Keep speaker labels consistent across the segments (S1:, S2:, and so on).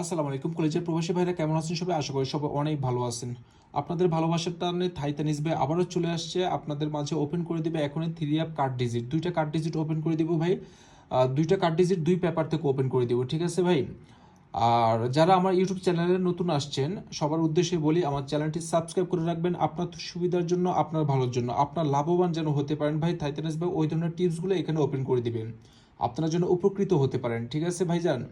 S1: আসসালামু আলাইকুম। কলেজের প্রবাসী ভাইরা কেমন আছেন সবাই? আশা করি সবাই অনেক ভালো আছেন। আপনাদের ভালোবাসার টানে থাইতানিস ভাই আবারও চলে আসছে। আপনাদের মাঝে ওপেন করে দিবে এখনই থ্রি অ্যাপ কার্ড ডিজিট দুইটা কার্ড ডিজিট ওপেন করে দিব ভাই। দুইটা কার্ড ডিজিট দুই পেপার থেকে ওপেন করে দিব, ঠিক আছে ভাই? আর যারা আমার ইউটিউব চ্যানেলে নতুন আসছেন, সবার উদ্দেশ্যে বলি, আমার চ্যানেলটি সাবস্ক্রাইব করে রাখবেন। আপনার সুবিধার জন্য, আপনার ভালোর জন্য। আপনার লাভবান যেন হতে পারেন ভাই থাইতানিস ভাই ওই ধরনের টিপসগুলো এখানে ওপেন করে দিবেন। আপনার জন্য উপকৃত হতে পারেন, ঠিক আছে ভাইজান?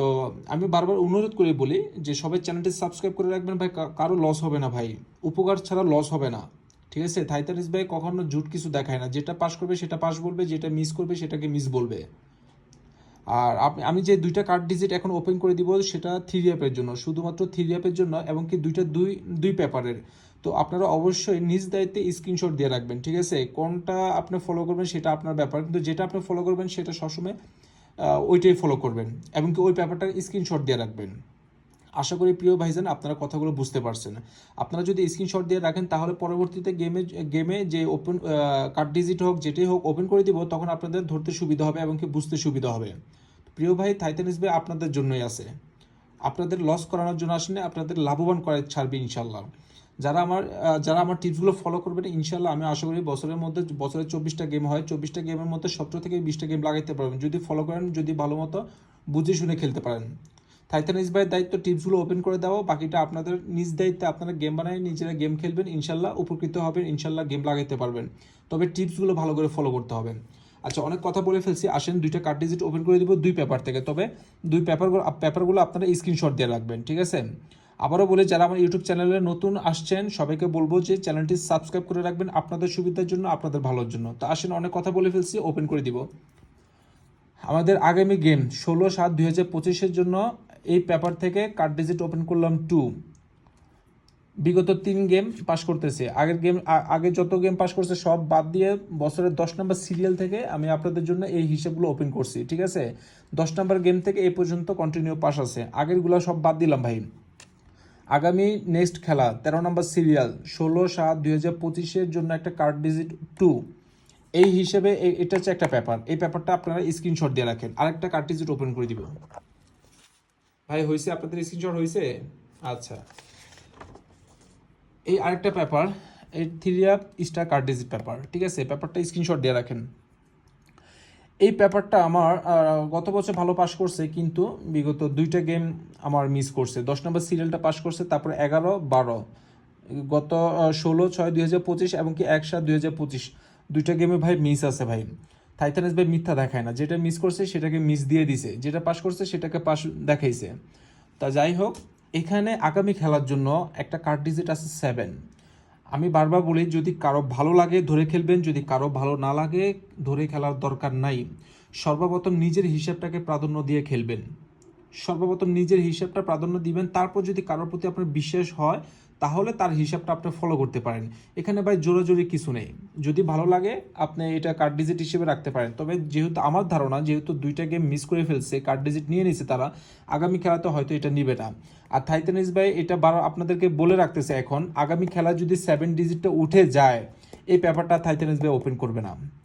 S1: তো আমি বারবার অনুরোধ করে বলি যে সবাই চ্যানেলটি সাবস্ক্রাইব করে রাখবেন ভাই কারও লস হবে না ভাই। উপকার ছাড়া লস হবে না। ঠিক আছে? থাইতারিস ভাই কখনো জুট কিছু দেখায় না। যেটা পাস করবে সেটা পাস বলবে, যেটা মিস করবে সেটাকে মিস বলবে। আর আপনি আমি যে দুইটা কার্ড ডিজিট এখন ওপেন করে দিব, সেটা থ্রি অ্যাপের জন্য। শুধুমাত্র থ্রি অ্যাপের জন্য এবং কি দুইটা দুই দুই পেপারের তো আপনারা অবশ্যই নিজ দায়িত্বে স্ক্রিনশট দিয়ে রাখবেন। ঠিক আছে? কোনটা আপনি ফলো করবেন সেটা আপনার ব্যাপার। কিন্তু যেটা আপনি ফলো করবেন সেটা সবসময় ওইটাই ফলো করবেন এবং কি ওই পেপারটার স্ক্রিনশট দিয়ে রাখবেন। আশা করি প্রিয় ভাইজান, আপনারা কথাগুলো বুঝতে পারছেন। আপনারা যদি স্ক্রিনশট দিয়ে রাখেন, তাহলে পরবর্তীতে গেমে গেমে যে ওপেন কার্ড ডিজিট হোক, যেটাই হোক ওপেন করে দিব, তখন আপনাদের ধরতে সুবিধা হবে এবং কি বুঝতে সুবিধা হবে। প্রিয় ভাই থাইতানিস ভাই আপনাদের জন্যই আছে। আপনাদের লস করানোর জন্য আসেনি আপনাদের লাভবান করে ছাড়বে ইনশাল্লাহ যারা আমার যারা আমার টিপসগুলো ফলো করবেন ইনশাল্লাহ আমি আশা করি বছরের মধ্যে, বছরের চব্বিশটা গেম হয়। চব্বিশটা গেমের মধ্যে সতেরো থেকে বিশটা গেম লাগাইতে পারবেন। যদি ফলো করেন, যদি ভালো মতো বুঝে শুনে খেলতে পারেন। থাইতানিস ভাইয়ের দায়িত্ব টিপসগুলো ওপেন করে দেওয়া। বাকিটা আপনাদের নিজ দায়িত্বে আপনারা গেম বানায় নিজেরা গেম খেলবেন। ইনশাল্লাহ উপকৃত হবেন ইনশাল্লাহ গেম লাগাইতে পারবেন। তবে টিপসগুলো ভালো করে ফলো করতে হবে। আচ্ছা অনেক কথা বলে ফেলছি। আসেন, দুইটা কার্ড ডিজিট ওপেন করে দিব দুই পেপার থেকে। তবে দুই পেপারগুলো পেপারগুলো আপনারা স্ক্রিনশট দিয়ে রাখবেন, ঠিক আছে? আবারও বলে, যারা আমার ইউটিউব চ্যানেলে নতুন আসছেন, সবাইকে বলব যে চ্যানেলটি সাবস্ক্রাইব করে রাখবেন আপনাদের সুবিধার জন্য, আপনাদের ভালোর জন্য। তো আসেন, অনেক কথা বলে ফেলছি, ওপেন করে দিব। আমাদের আগামী গেম, ষোলো সাত দুই হাজার পঁচিশের জন্য এই পেপার থেকে কার্ড ডিজিট ওপেন করলাম টু। বিগত তিন গেম পাস করতেছে। আগের গেম আগে যত গেম পাস করছে, সব বাদ দিয়ে বছরের দশ নম্বর সিরিয়াল থেকে আমি আপনাদের জন্য এই হিসেবগুলো ওপেন করছি, ঠিক আছে? দশ নম্বর গেম থেকে এই পর্যন্ত কন্টিনিউ পাস আছে। আগেরগুলো সব বাদ দিলাম ভাই। আগামী নেক্সট খেলা, তেরো নম্বর সিরিয়াল, ষোলো সাত দুই হাজার পঁচিশের জন্য একটা কার্ড ডিজিট টু এই হিসেবে এটা হচ্ছে একটা পেপার এই পেপারটা আপনারা স্ক্রিনশট দিয়ে রাখেন। আরেকটা কার্ড ডিজিট ওপেন করে দিব। ভাই হয়েছে আপনাদের স্ক্রিনশট হয়েছে আচ্ছা। এই আরেকটা পেপার এই three up star card digit paper ঠিক আছে? পেপারটা স্ক্রিনশট দিয়ে রাখেন। এই পেপারটা আমার গত বছর ভালো পাস করছে, কিন্তু বিগত দুইটা গেম আমার মিস করছে। দশ নম্বর সিরিয়ালটা পাস করছে, তারপরে এগারো, বারো। গত ষোলো, ছয়, দুই হাজার পঁচিশ এবং কি এক সাত, দুই হাজার পঁচিশ। দুইটা গেমে ভাই মিস আছে ভাই। থাইথানেস ভাই মিথ্যা দেখায় না। যেটা মিস করছে, সেটাকে মিস দিয়ে দিছে। যেটা পাস করছে, সেটাকে পাস দেখাইছে। তা যাই হোক, এখানে আগামী খেলার জন্য একটা কার্ড ডিজিট আছে সেভেন আমি বারবার বলি, যদি কারও ভালো লাগে ধরে খেলবেন, যদি কারও ভালো না লাগে ধরে খেলার দরকার নাই। সর্বপ্রথম নিজের হিসাবটাকে প্রাধান্য দিয়ে খেলবেন। সর্বপ্রথম নিজের হিসাবটা প্রাধান্য দিবেন, তারপর যদি কারোর প্রতি আপনার বিশ্বাস হয়, তাহলে তার হিসাবটা আপনি ফলো করতে পারেন। এখানে ভাই জোরাজোরি কিছু নেই। যদি ভালো লাগে, আপনি এটা কার্ড ডিজিট হিসেবে রাখতে পারেন। তবে যেহেতু আমার ধারণা, যেহেতু দুইটা গেম মিস করে ফেলছে কার্ড ডিজিট নিয়ে নিছে তারা, আগামী খেলাতে হয়তো এটা নিবে না। আর থাইতানিস ভাই, এটা বার আপনাদেরকে বলে রাখতেছে এখন, আগামী খেলা যদি সেভেন ডিজিটটা উঠে যায়, এই পেপারটা থাইতানিস ভাই ওপেন করবে না।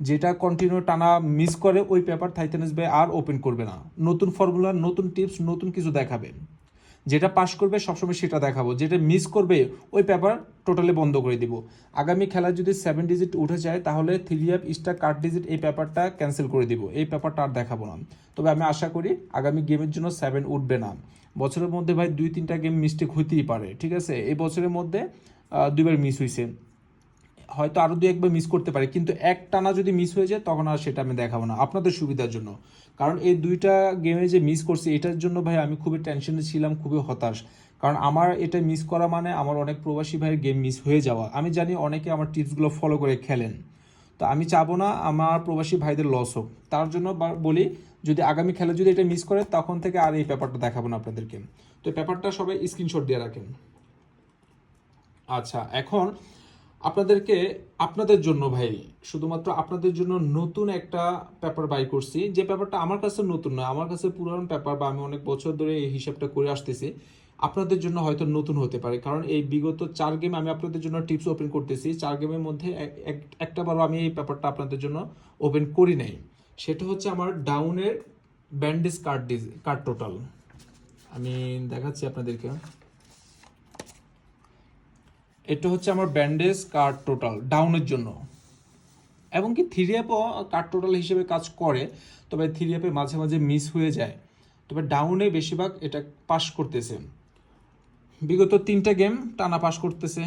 S1: যেটা কন্টিনিউ টানা মিস করে ওই পেপার থাইতানিস ভাই আর ওপেন করবে না। নতুন ফর্মুলা নতুন টিপস নতুন কিছু দেখাবে। যেটা পাস করবে, সবসময় সেটা দেখাবো। যেটা মিস করবে, ওই পেপার টোটালি বন্ধ করে দিব। আগামী খেলা যদি সেভেন ডিজিট উঠে যায়, তাহলে থ্রি স্টার কার্ড ডিজিট এই পেপারটা ক্যান্সেল করে দিব। এই পেপারটা আর দেখাবো না। তবে আমি আশা করি আগামী গেমের জন্য সেভেন উঠবে না। বছরের মধ্যে ভাই দুই তিনটা গেম মিস্টেক হইতেই পারে, ঠিক আছে? এই বছরের মধ্যে দুইবার মিস হয়েছে হয়তো আরও দু একবার মিস করতে পারে, কিন্তু এক টানা যদি মিস হয়ে যায়, তখন আর সেটা আমি দেখাবো না, আপনাদের সুবিধার জন্য। কারণ এই দুইটা গেমে যে মিস করছি, এটার জন্য ভাই আমি খুবই টেনশনে ছিলাম, খুবই হতাশ। কারণ আমার এটা মিস করা মানে আমার অনেক প্রবাসী ভাইয়ের গেম মিস হয়ে যাওয়া। আমি জানি অনেকে আমার টিপসগুলো ফলো করে খেলেন। তো আমি চাবো না, আমার প্রবাসী ভাইদের লস হোক। তার জন্য বলি, যদি আগামী খেলা যদি এটা মিস করে, তখন থেকে আর এই পেপারটা দেখাবো না আপনাদেরকে। তো পেপারটা সবাই স্ক্রিনশট দিয়ে রাখেন। আচ্ছা এখন আপনাদেরকে আপনাদের জন্য ভাই, শুধুমাত্র আপনাদের জন্য নতুন একটা পেপার বাই করছি। যে পেপারটা আমার কাছে নতুন নয়, আমার কাছে পুরান পেপার বা আমি অনেক বছর ধরে এই হিসাবটা করে আসতেছি, আপনাদের জন্য হয়তো নতুন হতে পারে। কারণ এই বিগত চার গেম আমি আপনাদের জন্য টিপস ওপেন করতেছি। চার গেমের মধ্যে এক- এক- একটা বারও আমি এই পেপারটা আপনাদের জন্য ওপেন করি নাই। সেটা হচ্ছে আমার ডাউনের ব্যান্ডেজ কার্ড ডিজ কার্ড টোটাল আমি দেখাচ্ছি আপনাদেরকে। এটা হচ্ছে আমার ব্যান্ডেজ কার্ড টোটাল ডাউনের জন্য। এবং কি থ্রি অ্যাপও কার্ড টোটাল হিসেবে কাজ করে, তবে থ্রি অ্যাপে মাঝে মাঝে মিস হয়ে যায়। তবে ডাউনে বেশিরভাগ এটা পাস করতেছে। বিগত তিনটা গেম টানা পাস করতেছে।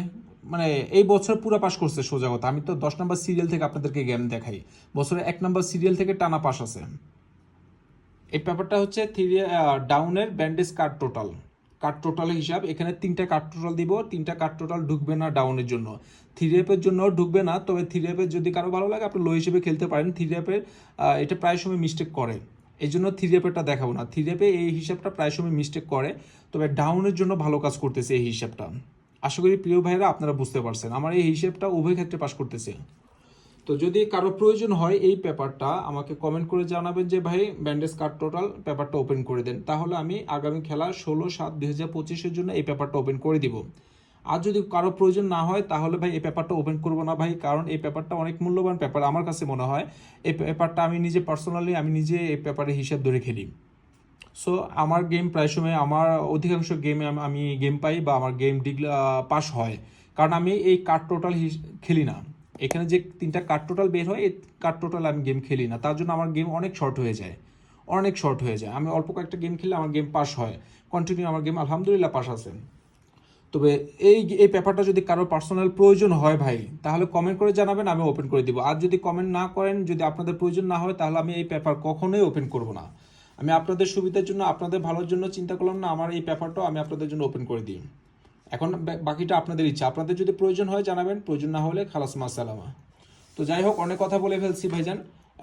S1: মানে এই বছর পুরো পাস করছে সোজা কথা। আমি তো দশ নম্বর সিরিয়াল থেকে আপনাদেরকে গেম দেখাই। বছরে এক নম্বর সিরিয়াল থেকে টানা পাস আছে। এই ব্যাপারটা হচ্ছে থ্রি ডাউনের bandage card total. Card total হিসাব, এখানে তিনটা কার্ড টোটাল দিব, তিনটা কার্ড টোটাল ঢুকবে না ডাউনের জন্য। থ্রি অ্যাপের জন্য ঢুকবে না, তবে থ্রি অ্যাপের যদি কারও ভালো লাগে, আপনি লো হিসেবে খেলতে পারেন। থ্রি অ্যাপের এটা প্রায় সময় মিস্টেক করে। এই জন্য থ্রি অ্যাপেরটা দেখাবো না। থ্রি অ্যাপে এই হিসাবটা প্রায় সময় মিস্টেক করে, তবে ডাউনের জন্য ভালো কাজ করতেছে এই হিসাবটা। আশা করি প্রিয় ভাইরা আপনারা বুঝতে পারছেন। আমার এই হিসাবটা উভয় ক্ষেত্রে পাস করতেছে। তো যদি কারও প্রয়োজন হয় এই পেপারটা, আমাকে কমেন্ট করে জানাবেন যে, ভাই ব্যান্ডেজ কার্ড টোটাল পেপারটা ওপেন করে দেন। তাহলে আমি আগামী খেলা ষোলো সাত দুই হাজার পঁচিশের জন্য এই পেপারটা ওপেন করে দিব। আর যদি কারও প্রয়োজন না হয়, তাহলে ভাই, এই পেপারটা ওপেন করব না ভাই, কারণ এই পেপারটা অনেক মূল্যবান পেপার। আমার কাছে মনে হয়, এই পেপারটা আমি নিজে পার্সোনালি আমি নিজে এই পেপারের হিসাব ধরে খেলি। সো আমার গেম প্রায় সময়, আমার অধিকাংশ গেমে আমি গেম পাই বা আমার গেম ডিগ্লা পাস হয়। কারণ আমি এই কার্ড টোটাল খেলি না। এখানে যে তিনটা কার্ড টোটাল বের হয় এই কার্ড টোটাল আমি গেম খেলি না। তার জন্য আমার গেম অনেক শর্ট হয়ে যায়। অনেক শর্ট হয়ে যায়। আমি অল্প কয়েকটা গেম খেলে আমার গেম পাস হয়। কন্টিনিউ আমার গেম আলহামদুলিল্লাহ পাস আছে। তবে এই এই পেপারটা যদি কারও পার্সোনাল প্রয়োজন হয় ভাই, তাহলে কমেন্ট করে জানাবেন, আমি ওপেন করে দিব। আর যদি কমেন্ট না করেন, যদি আপনাদের প্রয়োজন না হয়, তাহলে আমি এই পেপার কখনোই ওপেন করব না। আমি আপনাদের সুবিধার জন্য, আপনাদের ভালোর জন্য চিন্তা করলাম না, আমার এই পেপারটাও আমি আপনাদের জন্য ওপেন করে দিই। এখন বাকিটা আপনাদের ইচ্ছা। আপনাদের যদি প্রয়োজন হয় জানাবেন, প্রয়োজন না হলে খালাস মাসালামা তো যাই হোক, অনেক কথা বলে ফেলছি ভাইজান।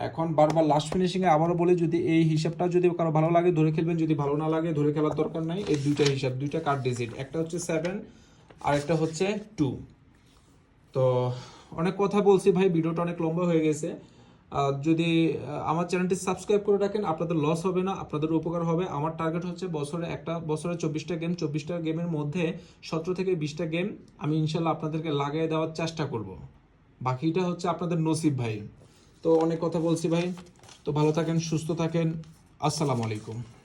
S1: এখন বারবার লাস্ট ফিনিশিংয়ে আবারও বলে, যদি এই হিসাবটা যদি কারও ভালো লাগে, ধরে খেলবেন। যদি ভালো না লাগে, ধরে খেলার দরকার নাই। এই দুইটা হিসাব, দুইটা কার্ড ডিজিট একটা হচ্ছে সেভেন আর একটা হচ্ছে টু তো অনেক কথা বলছি ভাই, ভিডিওটা অনেক লম্বা হয়ে গেছে। যদি আমার চ্যানেলটি সাবস্ক্রাইব করে রাখেন, আপনাদের লস হবে না, আপনাদের উপকার হবে। আমার টার্গেট হচ্ছে বছরে একটা, বছরে চব্বিশটা গেম চব্বিশটা গেমের মধ্যে সতেরো থেকে বিশটা গেম আমি ইনশাল্লাহ আপনাদেরকে লাগিয়ে দেওয়ার চেষ্টা করব। বাকিটা হচ্ছে আপনাদের নসিব ভাই। তো অনেক কথা বলছি ভাই। তো ভালো থাকেন, সুস্থ থাকেন। আসসালামু আলাইকুম।